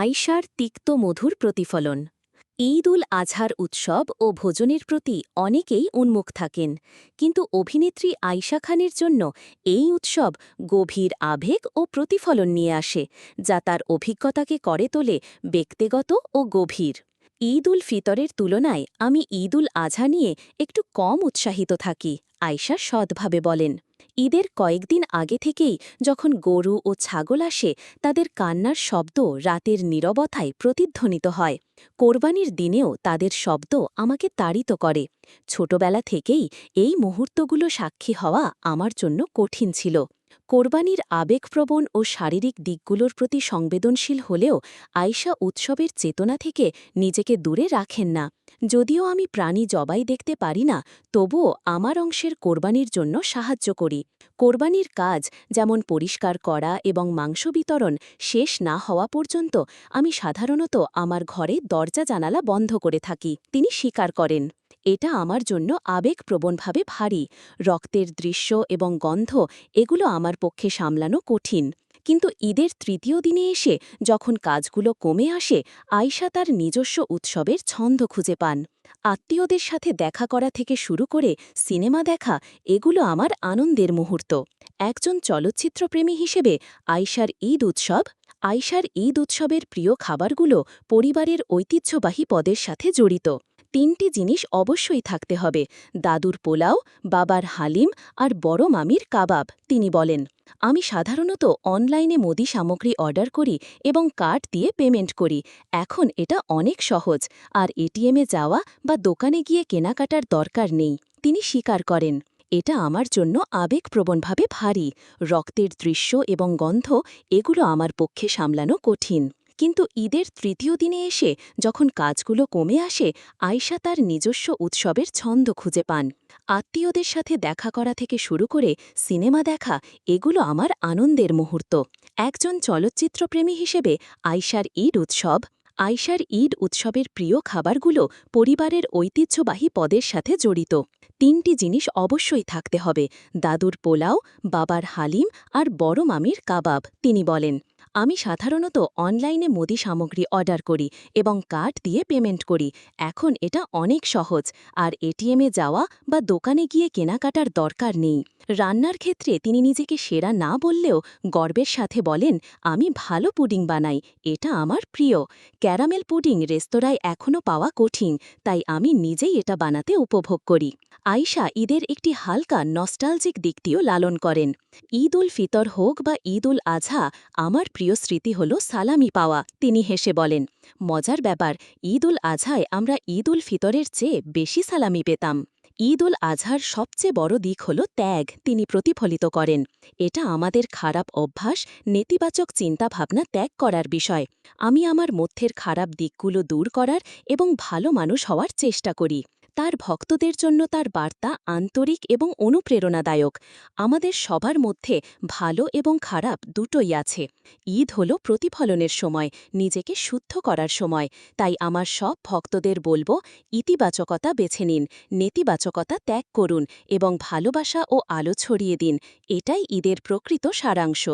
আইসার তিক্ত মধুর প্রতিফলন। ঈদ উল আজহার উৎসব ও ভোজনের প্রতি অনেকেই উন্মুখ থাকেন, কিন্তু অভিনেত্রী আয়শা খানের জন্য এই উৎসব গভীর আবেগ ও প্রতিফলন নিয়ে আসে, যা তার অভিজ্ঞতাকে করে তোলে ব্যক্তিগত ও গভীর। ঈদ উল ফিতরের তুলনায় আমি ঈদ উল আজহা নিয়ে একটু কম উৎসাহিত থাকি আয়শা সৎভাবে বলেন। ঈদের কয়েকদিন আগে থেকেই যখন গরু ও ছাগল আসে, তাদের কান্নার শব্দ রাতের নীরবতায় প্রতিধ্বনিত হয়। কোরবানির দিনেও তাদের শব্দ আমাকে তাড়িত করে। ছোটবেলা থেকেই এই মুহূর্তগুলো সাক্ষী হওয়া আমার জন্য কঠিন ছিল। কোরবানির আবেগপ্রবণ ও শারীরিক দিকগুলোর প্রতি সংবেদনশীল হলেও আয়শা উৎসবের চেতনা থেকে নিজেকে দূরে রাখেন না। যদিও আমি প্রাণী জবাই দেখতে পারি না, তবুও আমার অংশের কোরবানির জন্য সাহায্য করি। কোরবানির কাজ যেমন পরিষ্কার করা এবং মাংস বিতরণ শেষ না হওয়া পর্যন্ত আমি সাধারণত আমার ঘরে দরজা জানালা বন্ধ করে থাকি, তিনি স্বীকার করেন। এটা আমার জন্য আবেগপ্রবণভাবে ভারী। রক্তের দৃশ্য এবং গন্ধ, এগুলো আমার পক্ষে সামলানো কঠিন। কিন্তু ঈদের তৃতীয় দিনে এসে যখন কাজগুলো কমে আসে, আয়শা তার নিজস্ব উৎসবের ছন্দ খুঁজে পান। আত্মীয়দের সাথে দেখা করা থেকে শুরু করে সিনেমা দেখা, এগুলো আমার আনন্দের মুহূর্ত। একজন চলচ্চিত্রপ্রেমী হিসেবে আয়শার ঈদ উৎসব, আয়শার ঈদ উৎসবের প্রিয় খাবারগুলো পরিবারের ঐতিহ্যবাহী পদের সাথে জড়িত। তিনটি জিনিস অবশ্যই থাকতে হবে। দাদুর পোলাও, বাবার হালিম আর বড় মামির কাবাব, তিনি বলেন। আমি সাধারণত অনলাইনে মুদি সামগ্রী অর্ডার করি এবং কার্ড দিয়ে পেমেন্ট করি। এখন এটা অনেক সহজ, আর এটিএমে যাওয়া বা দোকানে গিয়ে কেনাকাটার দরকার নেই, তিনি স্বীকার করেন। এটা আমার জন্য আবেগপ্রবণভাবে ভারী। রক্তের দৃশ্য এবং গন্ধ, এগুলো আমার পক্ষে সামলানো কঠিন। কিন্তু ঈদের তৃতীয় দিনে এসে যখন কাজগুলো কমে আসে, আয়শা তার নিজস্ব উৎসবের ছন্দ খুঁজে পান। আত্মীয়দের সাথে দেখা করা থেকে শুরু করে সিনেমা দেখা, এগুলো আমার আনন্দের মুহূর্ত। একজন চলচ্চিত্রপ্রেমী হিসেবে আয়শার ঈদ উৎসব, আয়শার ঈদ উৎসবের প্রিয় খাবারগুলো পরিবারের ঐতিহ্যবাহী পদের সাথে জড়িত। তিনটি জিনিস অবশ্যই থাকতে হবে, দাদুর পোলাও, বাবার হালিম আর বড় মামির কাবাব, তিনি বলেন। আমি সাধারণত অনলাইনে মুদি সামগ্রী অর্ডার করি এবং কার্ড দিয়ে পেমেন্ট করি। এখন এটা অনেক সহজ, আর এটিএমে যাওয়া বা দোকানে গিয়ে কেনাকাটার দরকার নেই। রান্নার ক্ষেত্রে তিনি নিজেকে সেরা না বললেও গর্বের সাথে বলেন, আমি ভালো পুডিং বানাই, এটা আমার প্রিয়। ক্যারামেল পুডিং রেস্তোরাঁয় এখনও পাওয়া কঠিন, তাই আমি নিজেই এটা বানাতে উপভোগ করি। আয়শা ঈদের একটি হালকা নস্টালজিক দিকটিও লালন করেন। ঈদ উল ফিতর হোক বা ঈদ উল আজহা আমার প্রিয় স্মৃতি হল সালামি পাওয়া, তিনি হেসে বলেন, মজার ব্যাপার ঈদ উল আজহায় আমরা ঈদ উল ফিতরের চেয়ে বেশি সালামি পেতাম। ঈদ উল আজহার সবচেয়ে বড় দিক হল ত্যাগ, তিনি প্রতিফলিত করেন। এটা আমাদের খারাপ অভ্যাস, নেতিবাচক চিন্তাভাবনা ত্যাগ করার বিষয়। আমি আমার মধ্যের খারাপ দিকগুলো দূর করার এবং ভালো মানুষ হওয়ার চেষ্টা করি। তার ভক্তদের জন্য তার বার্তা আন্তরিক এবং অনুপ্রেরণাদায়ক। আমাদের সবার মধ্যে ভালো এবং খারাপ দুটোই আছে। ঈদ হল প্রতিফলনের সময়, নিজেকে শুদ্ধ করার সময়। তাই আমার সব ভক্তদের বলব, ইতিবাচকতা বেছে নিন, নেতিবাচকতা ত্যাগ করুন এবং ভালোবাসা ও আলো ছড়িয়ে দিন। এটাই ঈদের প্রকৃত সারাংশ।